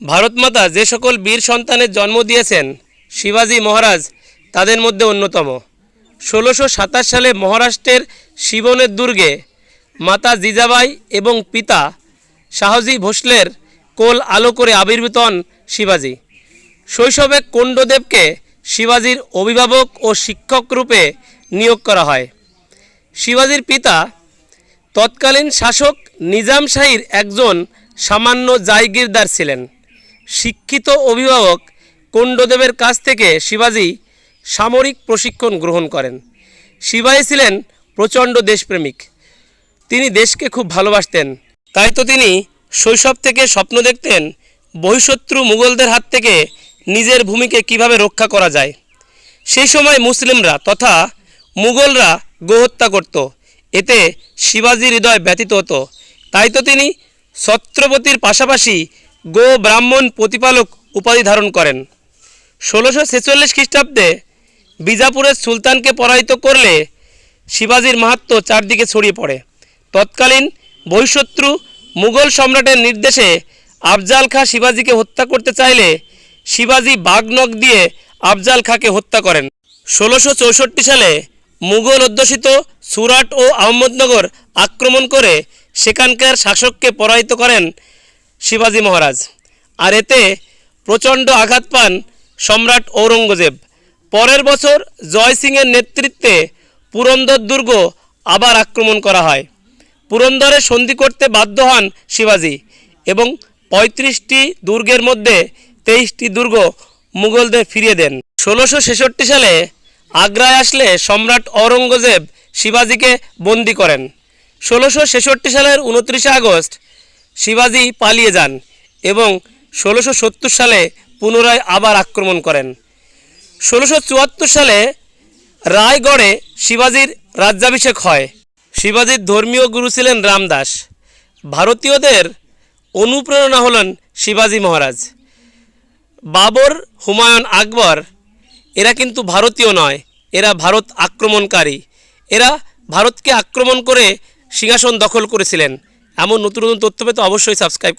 ভারতমাতা যে সকল বীর সন্তানের জন্ম দিয়েছেন, শিবাজি মহারাজ তাদের মধ্যে অন্যতম। ষোলোশো সাতাশ সালে মহারাষ্ট্রের শিবনের দুর্গে মাতা জিজাবাই এবং পিতা শাহজি ভোসলের কোল আলো করে আবির্ভূত হন শিবাজি। শৈশবে কোণ্ডদেবকে শিবাজির অভিভাবক ও শিক্ষক রূপে নিয়োগ করা হয়। শিবাজির পিতা তৎকালীন শাসক নিজাম শাহীর একজন সামান্য জায়গিরদার ছিলেন। শিক্ষিত অভিভাবক কোণ্ডদেবের কাছ থেকে শিবাজি সামরিক প্রশিক্ষণ গ্রহণ করেন। শিবাজি ছিলেন প্রচণ্ড দেশপ্রেমিক। তিনি দেশকে খুব ভালোবাসতেন। তাই তো তিনি শৈশব থেকে স্বপ্ন দেখতেন বহিঃশত্রু মুঘলদের হাত থেকে নিজের ভূমিকে কীভাবে রক্ষা করা যায়। সেই সময় মুসলিমরা তথা মুঘলরা গোহত্যা করত। এতে শিবাজির হৃদয় ব্যতীত হতো। তাই তো তিনি ছত্রপতির পাশাপাশি গো ব্রাহ্মণ প্রতিপালক উপাধি ধারণ করেন। ষোলোশো ছেচল্লিশ খ্রিস্টাব্দে বিজাপুরের সুলতানকে পরাজিত করলে শিবাজির মাহাত্ম্য চারদিকে ছড়িয়ে পড়ে। তৎকালীন বহিঃশত্রু মুঘল সম্রাটের নির্দেশে আফজাল খাঁ শিবাজিকে হত্যা করতে চাইলে শিবাজি বাগনক দিয়ে আফজাল খাঁকে হত্যা করেন। ষোলোশো চৌষট্টি সালে মুঘল অধ্যুষিত সুরাট ও আহমদনগর আক্রমণ করে সেখানকার শাসককে পরাজিত করেন শিবাজি মহারাজ। আর এতে প্রচণ্ড আঘাত পান সম্রাট ঔরঙ্গজেব। পরের বছর জয় সিংয়ের নেতৃত্বে পুরন্দর দুর্গ আবার আক্রমণ করা হয়। পুরন্দরে সন্ধি করতে বাধ্য হন শিবাজি এবং পঁয়ত্রিশটি দুর্গের মধ্যে তেইশটি দুর্গ মুঘলদের ফিরিয়ে দেন। ষোলোশো ছেষট্টি সালে আগ্রায় আসলে সম্রাট ঔরঙ্গজেব শিবাজিকে বন্দি করেন। ষোলোশো ছেষট্টি সালের উনত্রিশে আগস্ট শিবাজি পালিয়ে যান এবং ষোলোশো সালে পুনরায় আবার আক্রমণ করেন। ষোলোশো সালে রায়গড়ে শিবাজির রাজ্যাভিষেক হয়। শিবাজির ধর্মীয় গুরু ছিলেন রামদাস। ভারতীয়দের অনুপ্রেরণা হলেন শিবাজি মহারাজ। বাবর হুমায়ুন আকবর, এরা কিন্তু ভারতীয় নয়, এরা ভারত আক্রমণকারী। এরা ভারতকে আক্রমণ করে সিংহাসন দখল করেছিলেন। এমন নতুন নতুন তথ্য পেতে অবশ্যই সাবস্ক্রাইব